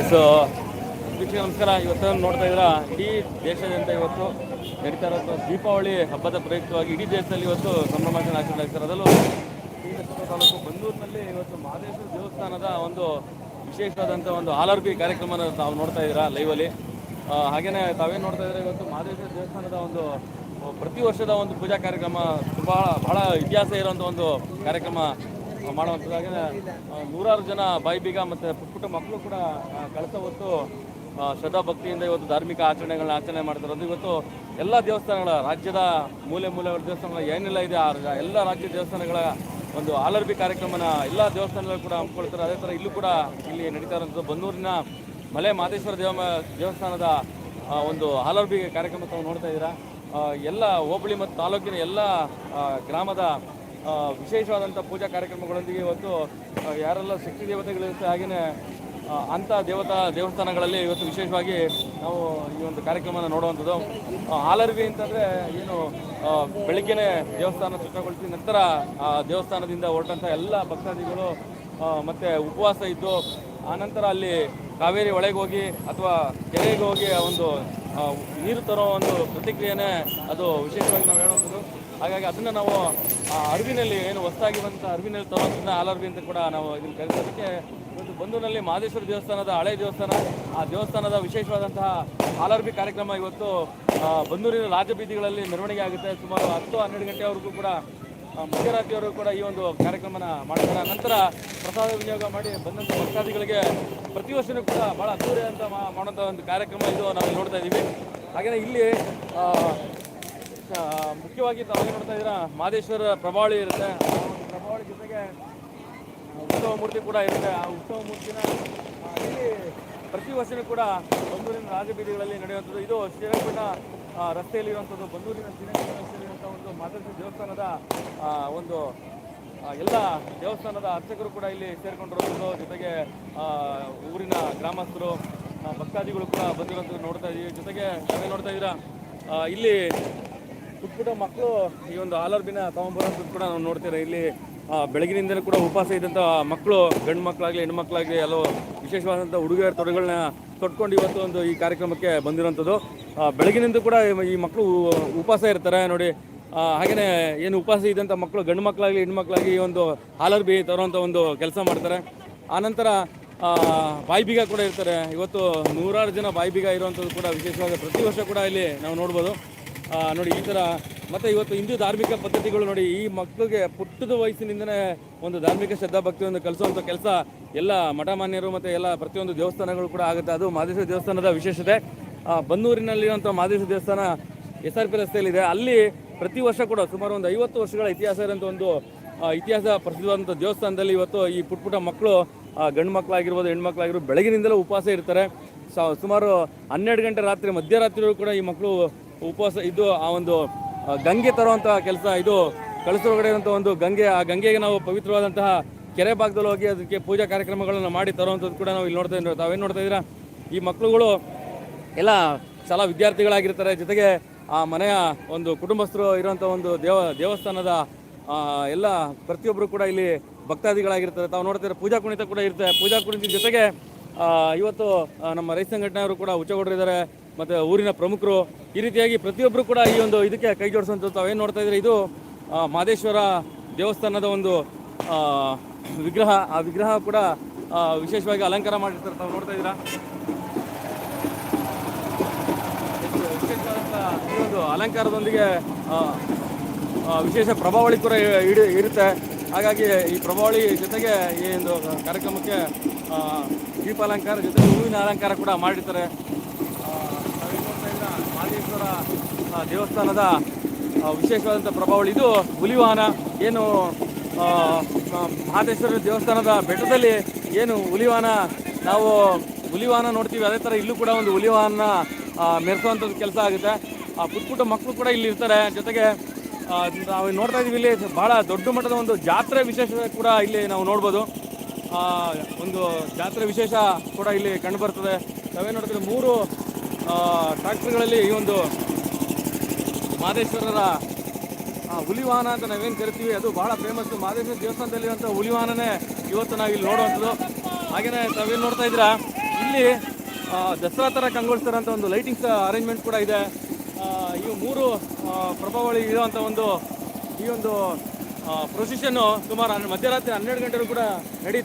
Yes ವೀಕ್ಷಕ ನಮಸ್ಕಾರ. ಇವತ್ತು ನೋಡ್ತಾ ಇದ್ರ ಇಡೀ ದೇಶಾದ್ಯಂತ ಇವತ್ತು ನಡೀತಾ ಇರೋ ದೀಪಾವಳಿ ಹಬ್ಬದ ಪ್ರಯುಕ್ತವಾಗಿ ಇಡೀ ದೇಶದಲ್ಲಿ ಇವತ್ತು ಸಂಭ್ರಮಾಚರಣೆ ಆಚರಣೆ ಆಗ್ತಾರೆ ಅದರಲ್ಲೂ ತಾಲೂಕು ಬಂದೂರಿನಲ್ಲಿ ಇವತ್ತು ಮಹದೇಶ್ವರ ದೇವಸ್ಥಾನದ ಒಂದು ವಿಶೇಷವಾದಂಥ ಒಂದು ಆಲರ್ಬಿ ಕಾರ್ಯಕ್ರಮನ ತಾವು ನೋಡ್ತಾ ಇದ್ದೀರಾ ಲೈವಲ್ಲಿ ಹಾಗೆಯೇ ತಾವೇನು ನೋಡ್ತಾ ಇದ್ದೀರಾ, ಇವತ್ತು ಮಹದೇಶ್ವರ ದೇವಸ್ಥಾನದ ಒಂದು, ಪ್ರತಿ ವರ್ಷದ ಒಂದು ಪೂಜಾ ಕಾರ್ಯಕ್ರಮ, ಬಹಳ ಬಹಳ ಇತಿಹಾಸ ಇರೋಂಥ ಒಂದು ಕಾರ್ಯಕ್ರಮ ಮಾಡುವಂಥದ್ದು ಹಾಗೆಯೇ ಆ, ನೂರಾರು ಜನ ಬಾಯಿ ಬೀಗ ಮತ್ತು ಪುಟ್ಟ ಪುಟ್ಟ ಮಕ್ಕಳು ಕೂಡ ಕಳೆದ ಹೊತ್ತು ಶ್ರದ್ಧಾ ಭಕ್ತಿಯಿಂದ ಇವತ್ತು ಧಾರ್ಮಿಕ ಆಚರಣೆಗಳನ್ನ ಆಚರಣೆ ಮಾಡ್ತಾರೆ. ಇವತ್ತು ಎಲ್ಲ ದೇವಸ್ಥಾನಗಳ ರಾಜ್ಯದ ಮೂಲೆ ಮೂಲೆ ದೇವಸ್ಥಾನಗಳ ಏನೆಲ್ಲ ಇದೆ ಆ ಎಲ್ಲ ರಾಜ್ಯ ದೇವಸ್ಥಾನಗಳ ಒಂದು ಆಲರ್ಬಿ ಕಾರ್ಯಕ್ರಮನ ಎಲ್ಲ ದೇವಸ್ಥಾನಗಳು ಕೂಡ ಹಮ್ಮಿಕೊಳ್ತಾರೆ. ಅದೇ ಥರ ಇಲ್ಲೂ ಕೂಡ ಇಲ್ಲಿ ನಡೀತಾ ಇರೋಂಥದ್ದು ಬನ್ನೂರಿನ ಮಲೆ ಮಾದೇಶ್ವರ ದೇವ ದೇವಸ್ಥಾನದ ಒಂದು ಆಲರ್ಬಿ ಕಾರ್ಯಕ್ರಮ ತಾವು ನೋಡ್ತಾ ಇದ್ದೀರಾ. ಎಲ್ಲ ಹೋಬಳಿ ಮತ್ತು ತಾಲೂಕಿನ ಎಲ್ಲ ಗ್ರಾಮದ ವಿಶೇಷವಾದಂಥ ಪೂಜಾ ಕಾರ್ಯಕ್ರಮಗಳೊಂದಿಗೆ ಇವತ್ತು ಯಾರೆಲ್ಲ ಶಕ್ತಿ ದೇವತೆಗಳಿರುತ್ತೆ ಹಾಗೆಯೇ ಅಂಥ ದೇವತಾ ದೇವಸ್ಥಾನಗಳಲ್ಲಿ ಇವತ್ತು ವಿಶೇಷವಾಗಿ ನಾವು ಈ ಒಂದು ಕಾರ್ಯಕ್ರಮವನ್ನು ನೋಡುವಂಥದ್ದು. ಹಾಲರ್ವಿ ಅಂತಂದರೆ ಏನು ಬೆಳಗ್ಗೆನೇ ದೇವಸ್ಥಾನ ಸ್ವಚ್ಛಗೊಳಿಸಿ ನಂತರ, ಆ, ದೇವಸ್ಥಾನದಿಂದ ಹೊರಟಂಥ ಎಲ್ಲ ಭಕ್ತಾದಿಗಳು ಮತ್ತು ಉಪವಾಸ ಇದ್ದು, ಆನಂತರ ಅಲ್ಲಿ ಕಾವೇರಿ ಒಳಗೆ ಹೋಗಿ ಅಥವಾ ಕೆರೆಗೆ ಹೋಗಿ ಒಂದು ನೀರು ತರೋ ಒಂದು ಪ್ರತಿಕ್ರಿಯೆನೇ ಅದು ವಿಶೇಷವಾಗಿ ನಾವು ಹೇಳುವಂಥದ್ದು ಹಾಗಾಗಿ ಅದನ್ನು ನಾವು ಅರಿವಿನಲ್ಲಿ ಏನು ಹೊಸದಾಗಿ ಬಂತ ಅರಿವಿನಲ್ಲಿ ತರೋದನ್ನ ಆಲರ್ವಿ ಅಂತ ಕೂಡ ನಾವು ಇದನ್ನು ಕರೆಸೋದಕ್ಕೆ ಇವತ್ತು ಬಂಧುನಲ್ಲಿ ಮಹದೇಶ್ವರ ದೇವಸ್ಥಾನದ ಹಳೆ ದೇವಸ್ಥಾನ, ಆ ದೇವಸ್ಥಾನದ ವಿಶೇಷವಾದಂತಹ ಆಲರ್ಬಿ ಕಾರ್ಯಕ್ರಮ ಇವತ್ತು ಬಂದೂರಿನ ರಾಜಬೀದಿಗಳಲ್ಲಿ ಮೆರವಣಿಗೆ ಆಗುತ್ತೆ. ಸುಮಾರು ಹತ್ತು ಹನ್ನೆರಡು ಗಂಟೆವರೆಗೂ ಕೂಡ ಆ, ಮಧ್ಯರಾತ್ರಿಯವರು ಕೂಡ ಈ ಒಂದು ಕಾರ್ಯಕ್ರಮನ ಮಾಡ್ತಾರೆ. ನಂತರ ಪ್ರಸಾದ ವಿನಿಯೋಗ ಮಾಡಿ ಬಂದಂಥ ಭಕ್ತಾದಿಗಳಿಗೆ ಪ್ರತಿ ವರ್ಷನೂ ಕೂಡ ಭಾಳ ಅದ್ದೂರಿ ಅಂತ ಮಾಡುವಂಥ ಒಂದು ಕಾರ್ಯಕ್ರಮ ಇದು ನಾವು ನೋಡ್ತಾ ಇದ್ದೀವಿ. ಹಾಗೆಯೇ ಇಲ್ಲಿ ಮುಖ್ಯವಾಗಿ ತಾವೇ ನೋಡ್ತಾ ಇದ್ದೀರಾ? ಮಾದೇಶ್ವರ ಪ್ರಭಾವಳಿ ಇರುತ್ತೆ. ಪ್ರಭಾವಳಿ ಜೊತೆಗೆ ಉತ್ಸವ ಮೂರ್ತಿ ಕೂಡ ಇರುತ್ತೆ. ಆ ಉತ್ಸವ ಮೂರ್ತಿನ ಇಲ್ಲಿ ಪ್ರತಿ ವರ್ಷನೂ ಕೂಡ ಬಂದೂರಿನ ರಾಜಬೀದಿಗಳಲ್ಲಿ ನಡೆಯುವಂಥದ್ದು. ಇದು ಶ್ರೀರಂಗಪಟ್ಟಣ ರಸ್ತೆಯಲ್ಲಿರುವಂಥದ್ದು. ಬಂದೂರಿನ ಶ್ರೀರಂಗಪಟ್ಟಣ. ರಸ್ತೆಯಲ್ಲಿರುವಂಥ ದೇವಸ್ಥಾನದ ಒಂದು ಎಲ್ಲ ದೇವಸ್ಥಾನದ ಅರ್ಚಕರು ಕೂಡ ಇಲ್ಲಿ ಸೇರ್ಕೊಂಡಿರೋದು ಜೊತೆಗೆ ಊರಿನ ಗ್ರಾಮಸ್ಥರು ಭಕ್ತಾದಿಗಳು ಕೂಡ ಬಂದಿರೋದು ನೋಡ್ತಾ ಇದ್ದೀವಿ ಜೊತೆಗೆ ನಾವೇ ನೋಡ್ತಾ ಇದ್ದೀರಾ ಇಲ್ಲಿ ಪುಟ್ಟ ಮಕ್ಕಳು ಈ ಒಂದು ಹಾಲರ್ಬಿನ ತಗೊಂಡ್ಬರೋದು ಕೂಡ ನಾವು ನೋಡ್ತೀರಾ? ಇಲ್ಲಿ ಬೆಳಗಿನಿಂದಲೂ ಕೂಡ ಉಪವಾಸ ಇದ್ದಂಥ ಮಕ್ಕಳು, ಗಂಡು ಮಕ್ಕಳಾಗಲಿ, ಹೆಣ್ಣು ಮಕ್ಕಳಾಗಲಿ, ಎಲ್ಲೋ ವಿಶೇಷವಾದಂಥ ಹುಡುಗಿಯರ ತೊಡೆಗಳನ್ನ ತೊಟ್ಕೊಂಡು ಇವತ್ತು ಒಂದು ಈ ಕಾರ್ಯಕ್ರಮಕ್ಕೆ ಬಂದಿರೋಂಥದ್ದು ಬೆಳಗಿನಿಂದ ಕೂಡ ಈ ಮಕ್ಕಳು ಉಪವಾಸ ಇರ್ತಾರೆ. ನೋಡಿ ಆ, ಹಾಗೇನೇ ಏನು ಉಪವಾಸ ಇದ್ದಂಥ ಮಕ್ಕಳು ಗಂಡು ಮಕ್ಕಳಾಗಲಿ ಹೆಣ್ಣು ಮಕ್ಕಳಾಗಿ ಈ ಒಂದು ಹಾಲರ್ಬಿ ತರುವಂಥ ಒಂದು ಕೆಲಸ ಮಾಡ್ತಾರೆ. ಆನಂತರ ಆ, ಬಾಯಿ ಬೀಗ ಕೂಡ ಇರ್ತಾರೆ. ಇವತ್ತು ನೂರಾರು ಜನ ಬಾಯಿ ಬೀಗ ಇರುವಂಥದ್ದು ಕೂಡ ವಿಶೇಷವಾಗಿ ಪ್ರತಿ ವರ್ಷ ಕೂಡ ಇಲ್ಲಿ ನಾವು ನೋಡ್ಬೋದು. ನೋಡಿ ಈ ಥರ ಮತ್ತು ಇವತ್ತು ಹಿಂದೂ ಧಾರ್ಮಿಕ ಪದ್ಧತಿಗಳು ನೋಡಿ ಈ ಮಕ್ಕಳಿಗೆ ಪುಟ್ಟದ ವಯಸ್ಸಿನಿಂದನೇ ಒಂದು ಧಾರ್ಮಿಕ ಶ್ರದ್ಧಾ ಭಕ್ತಿಯನ್ನು ಕಲಿಸುವಂಥ ಕೆಲಸ ಎಲ್ಲ ಮಠಮಾನ್ಯರು ಮತ್ತು ಎಲ್ಲ ಪ್ರತಿಯೊಂದು ದೇವಸ್ಥಾನಗಳು ಕೂಡ ಆಗುತ್ತೆ. ಅದು ಮಾದೇಶ್ವರ ದೇವಸ್ಥಾನದ ವಿಶೇಷತೆ. ಬನ್ನೂರಿನಲ್ಲಿರುವಂಥ ಮಾದೇಶ್ವರ ದೇವಸ್ಥಾನ ಎಸ್ ಆರ್ ಪಿ ರಸ್ತೆಯಲ್ಲಿದೆ. ಅಲ್ಲಿ ಪ್ರತಿ ವರ್ಷ ಕೂಡ ಸುಮಾರು ಒಂದು ಐವತ್ತು ವರ್ಷಗಳ ಇತಿಹಾಸ ಇರೋಂಥ ಒಂದು ಇತಿಹಾಸ ಪ್ರಸಿದ್ಧವಾದಂಥ ದೇವಸ್ಥಾನದಲ್ಲಿ ಇವತ್ತು ಈ ಪುಟ್ಟ ಪುಟ್ಟ ಮಕ್ಕಳು ಗಂಡು ಮಕ್ಕಳಾಗಿರ್ಬೋದು ಹೆಣ್ಮಕ್ಳಾಗಿರ್ಬೋದು ಬೆಳಗಿನಿಂದಲೇ ಉಪವಾಸ ಇರ್ತಾರೆ. ಸುಮಾರು ಹನ್ನೆರಡು ಗಂಟೆ ರಾತ್ರಿ ಮಧ್ಯರಾತ್ರಿಯೂ ಕೂಡ ಈ ಮಕ್ಕಳು ಉಪವಾಸ ಇದ್ದು ಆ ಒಂದು ಗಂಗೆ ತರುವಂಥ ಕೆಲಸ ಇದು ಕಳಸೊಳಗಡೆ ಇರುವಂಥ ಒಂದು ಗಂಗೆ, ಆ ಗಂಗೆಗೆ ನಾವು ಪವಿತ್ರವಾದಂತಹ ಕೆರೆ ಭಾಗದಲ್ಲಿ ಹೋಗಿ ಅದಕ್ಕೆ ಪೂಜಾ ಕಾರ್ಯಕ್ರಮಗಳನ್ನು ಮಾಡಿ ತರುವಂಥದ್ದು ಕೂಡ ನಾವು ಇಲ್ಲಿ ನೋಡ್ತಾ ಇದ್ದೀವಿ. ತಾವೇನು ನೋಡ್ತಾ ಇದ್ದೀರಾ? ಈ ಮಕ್ಕಳುಗಳು ಎಲ್ಲ ಶಾಲಾ ವಿದ್ಯಾರ್ಥಿಗಳಾಗಿರ್ತಾರೆ. ಜೊತೆಗೆ ಆ ಮನೆಯ ಒಂದು ಕುಟುಂಬಸ್ಥರು ಇರುವಂಥ ಒಂದು ದೇವ, ದೇವಸ್ಥಾನದ ಎಲ್ಲ ಪ್ರತಿಯೊಬ್ಬರು ಕೂಡ ಇಲ್ಲಿ ಭಕ್ತಾದಿಗಳಾಗಿರ್ತಾರೆ. ತಾವು ನೋಡ್ತಾರೆ ಪೂಜಾ ಕುಣಿತ ಕೂಡ ಇರುತ್ತೆ ಪೂಜಾ ಕುಣಿತ ಜೊತೆಗೆ ಇವತ್ತು ನಮ್ಮ ರೈತ ಸಂಘಟನೆಯವರು ಕೂಡ ಉಚ್ಚಗೌಡರಿದ್ದಾರೆ ಮತ್ತು ಊರಿನ ಪ್ರಮುಖರು, ಈ ರೀತಿಯಾಗಿ ಪ್ರತಿಯೊಬ್ಬರು ಕೂಡ ಈ ಒಂದು ಇದಕ್ಕೆ ಕೈ ಜೋಡಿಸುವಂಥದ್ದು ತಾವೇನು ನೋಡ್ತಾ ಇದ್ದೀರಿ? ಇದು ಮಾದೇಶ್ವರ ದೇವಸ್ಥಾನದ ಒಂದು ವಿಗ್ರಹ. ಆ ವಿಗ್ರಹ ಕೂಡ ವಿಶೇಷವಾಗಿ ಅಲಂಕಾರ ಮಾಡಿರ್ತಾರೆ. ತಾವು ನೋಡ್ತಾ ಇದ್ದೀರಾ ಎಷ್ಟು ವಿಶೇಷವಾದಂಥ ಒಂದು ಅಲಂಕಾರದೊಂದಿಗೆ ವಿಶೇಷ ಪ್ರಭಾವಳಿ ಕೂಡ ಇರುತ್ತೆ. ಹಾಗಾಗಿ ಈ ಪ್ರಭಾವಳಿ ಜೊತೆಗೆ ಈ ಒಂದು ಕಾರ್ಯಕ್ರಮಕ್ಕೆ ದೀಪಾಲಂಕಾರ ಜೊತೆಗೆ ಹೂವಿನ ಅಲಂಕಾರ ಕೂಡ ಮಾಡಿರ್ತಾರೆ. ಮಹದೇಶ್ವರ ದೇವಸ್ಥಾನದ ವಿಶೇಷವಾದಂಥ ಪ್ರಭಾವಳಿ. ಇದು ಹುಲಿವಾಹನ. ಏನು ಮಹದೇಶ್ವರ ದೇವಸ್ಥಾನದ ಬೆಟ್ಟದಲ್ಲಿ ಏನು ಹುಲಿವಾಹನ, ನಾವು ಹುಲಿವಾಹನ ನೋಡ್ತೀವಿ. ಅದೇ ಥರ ಇಲ್ಲೂ ಕೂಡ ಒಂದು ಹುಲಿವಾಹನ ಮೆರೆಸುವಂಥದ್ದು ಕೆಲಸ ಆಗುತ್ತೆ. ಪುಟ್ಟ ಪುಟ್ಟ ಮಕ್ಕಳು ಕೂಡ ಇಲ್ಲಿ ಇರ್ತಾರೆ. ಜೊತೆಗೆ ನಾವು ನೋಡ್ತಾ ಇದೀವಿ ಇಲ್ಲಿ ಬಹಳ ದೊಡ್ಡ ಮಟ್ಟದ ಒಂದು ಜಾತ್ರೆ ವಿಶೇಷ ಕೂಡ ಇಲ್ಲಿ ನಾವು ನೋಡ್ಬೋದು. ಒಂದು ಜಾತ್ರೆ ವಿಶೇಷ ಕೂಡ ಇಲ್ಲಿ ಕಂಡು ಬರ್ತದೆ. ನಾವೇನು ನೋಡ್ತೀವಿ, ಮೂರು ಟ್ರ್ಯಾಕ್ಟ್ರಿಗಳಲ್ಲಿ ಈ ಒಂದು ಮಾದೇಶ್ವರರ ಹುಲಿವಾಹನ ಅಂತ ನಾವೇನು ಕರಿತೀವಿ, ಅದು ಬಹಳ ಫೇಮಸ್ ಮಾದೇಶ್ವರ ದೇವಸ್ಥಾನದಲ್ಲಿರುವಂಥ ಹುಲಿವಾಹನನೇ ಇವತ್ತು ನಾವು ಇಲ್ಲಿ ನೋಡುವಂಥದ್ದು. ಹಾಗೆಯೇ ತಾವೇನು ನೋಡ್ತಾ ಇದ್ದೀರಾ, ಇಲ್ಲಿ ದಸರಾ ಥರ ಕಂಗೊಳಿಸ್ತಾರಂಥ ಒಂದು ಲೈಟಿಂಗ್ಸ್ ಅರೇಂಜ್ಮೆಂಟ್ ಕೂಡ ಇದೆ. ಈ ಮೂರು ಪ್ರಭಾವಳಿ ಇರುವಂಥ ಒಂದು ಈ ಒಂದು ಪ್ರೊಸಿಷನ್ನು ಸುಮಾರು ಮಧ್ಯರಾತ್ರಿ ಹನ್ನೆರಡು ಗಂಟೆಗೂ ಕೂಡ ನಡೀತು.